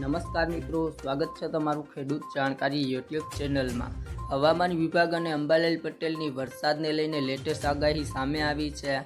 નમસ્કાર મિત્રો, સ્વાગત છે તમારું ખેડૂત જાણકારી યુટ્યુબ ચેનલમાં. હવામાન વિભાગ અને અંબાલાલ પટેલની વરસાદને લઈને લેટેસ્ટ આગાહી સામે આવી છે.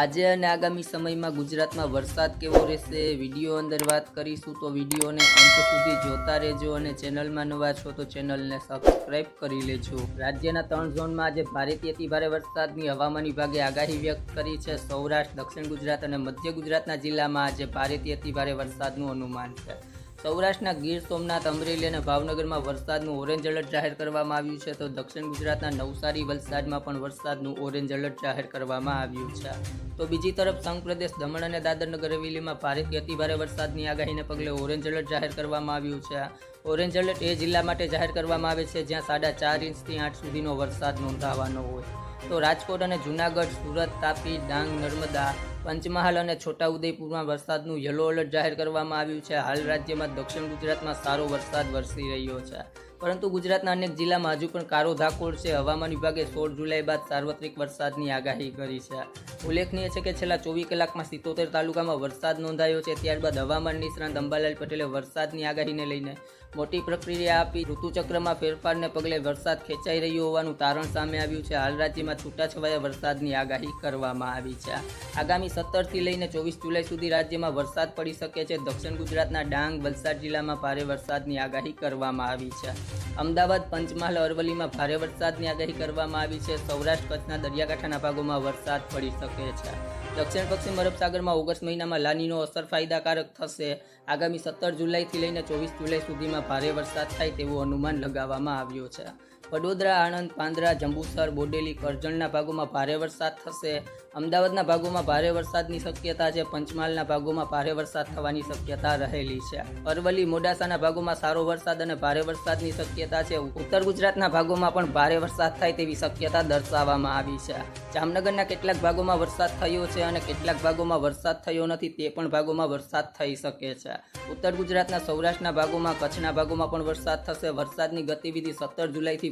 આજે અને આગામી સમયમાં ગુજરાતમાં વરસાદ કેવો રહેશે વીડિયો અંદર વાત કરીશું. તો વિડીયોને અંત સુધી જોતા રહેજો અને ચેનલમાં નવા છો તો ચેનલને સબસ્ક્રાઈબ કરી લેજો. રાજ્યના ત્રણ ઝોનમાં આજે ભારેથી અતિ ભારે વરસાદની હવામાન વિભાગે આગાહી વ્યક્ત કરી છે. સૌરાષ્ટ્ર, દક્ષિણ ગુજરાત અને મધ્ય ગુજરાતના જિલ્લામાં આજે ભારેથી અતિ ભારે વરસાદનું અનુમાન છે. સૌરાષ્ટ્રના ગીર, સોમનાથ, અમરેલી અને ભાવનગરમાં વરસાદનું ઓરેન્જ એલર્ટ જાહેર કરવામાં આવ્યું છે. તો દક્ષિણ ગુજરાતના નવસારી વલસાડમાં પણ વરસાદનું ઓરેન્જ એલર્ટ જાહેર કરવામાં આવ્યું છે. તો બીજી તરફ સંઘ પ્રદેશ દમણ અને દાદરનગર હવેલીમાં ભારેથી અતિભારે વરસાદની આગાહીને પગલે ઓરેન્જ એલર્ટ જાહેર કરવામાં આવ્યું છે. ઓરેન્જ એલર્ટ એ જિલ્લા માટે જાહેર કરવામાં આવે છે જ્યાં સાડા ચાર ઇંચથી આઠ સુધીનો વરસાદ નોંધાવાનો હોય. તો રાજકોટ અને જૂનાગઢ, સુરત, તાપી, ડાંગ, નર્મદા, પંચમહાલ અને છોટાઉદેપુરમાં વરસાદનું યલો એલર્ટ જાહેર કરવામાં આવ્યું છે. હાલ રાજ્યમાં દક્ષિણ ગુજરાતમાં સારો વરસાદ વરસી રહ્યો છે. પરંતુ ગુજરાતના અનેક જિલ્લામાં હજુ પણ કારો ધાકોડ છે. હવામાન વિભાગે સોળ જુલાઈ બાદ સાર્વત્રિક વરસાદની આગાહી કરી છે. ઉલ્લેખનીય છે કે છેલ્લા ચોવીસ કલાકમાં સિત્તોતેર તાલુકામાં વરસાદ નોંધાયો છે. ત્યારબાદ હવામાન નિષ્ણાંત અંબાલાલ પટેલે વરસાદની આગાહીને લઈને મોટી પ્રક્રિયા આપી. ઋતુચક્રમાં ફેરફારને પગલે વરસાદ ખેંચાઈ રહ્યો હોવાનું તારણ સામે આવ્યું છે. હાલ રાજ્યમાં છૂટાછવાયા વરસાદની આગાહી કરવામાં આવી છે. આગામી સત્તરથી લઈને ચોવીસ જુલાઈ સુધી રાજ્યમાં વરસાદ પડી શકે છે. દક્ષિણ ગુજરાતના ડાંગ, વલસાડ જિલ્લામાં ભારે વરસાદની આગાહી કરવામાં આવી છે. અમદાવાદ પંચમહાલ અરવલ્લીમાં ભારે વરસાદની આગાહી કરવામાં આવી છે. સૌરાષ્ટ્ર, કચ્છના દરિયાકાંઠાના ભાગોમાં વરસાદ પડી શકે છે. દક્ષિણ પશ્ચિમ અરબ ઓગસ્ટ મહિનામાં લાનીનો અસર ફાયદાકારક થશે. આગામી સત્તર જુલાઈથી લઈને ચોવીસ જુલાઈ સુધીમાં ભારે વરસાદ થાય તેવું અનુમાન લગાવવામાં આવ્યું છે. વડોદરા, આણંદ, પાંદરા, જંબુસર, બોડેલી, કરજણના ભાગોમાં ભારે વરસાદ થશે. અમદાવાદના ભાગોમાં ભારે વરસાદની શક્યતા છે. પંચમહાલના ભાગોમાં ભારે વરસાદ થવાની શક્યતા રહેલી છે. અરવલ્લી, મોડાસાના ભાગોમાં સારો વરસાદ અને ભારે વરસાદની શક્યતા છે. ઉત્તર ગુજરાતના ભાગોમાં પણ ભારે વરસાદ થાય તેવી શક્યતા દર્શાવવામાં આવી છે. જામનગરના કેટલાક ભાગોમાં વરસાદ થયો છે અને કેટલાક ભાગોમાં વરસાદ થયો નથી. તે પણ ભાગોમાં વરસાદ થઈ શકે છે. ઉત્તર ગુજરાતના સૌરાષ્ટ્રના ભાગોમાં, કચ્છના ભાગોમાં પણ વરસાદ થશે. વરસાદની ગતિવિધિ સત્તર જુલાઈથી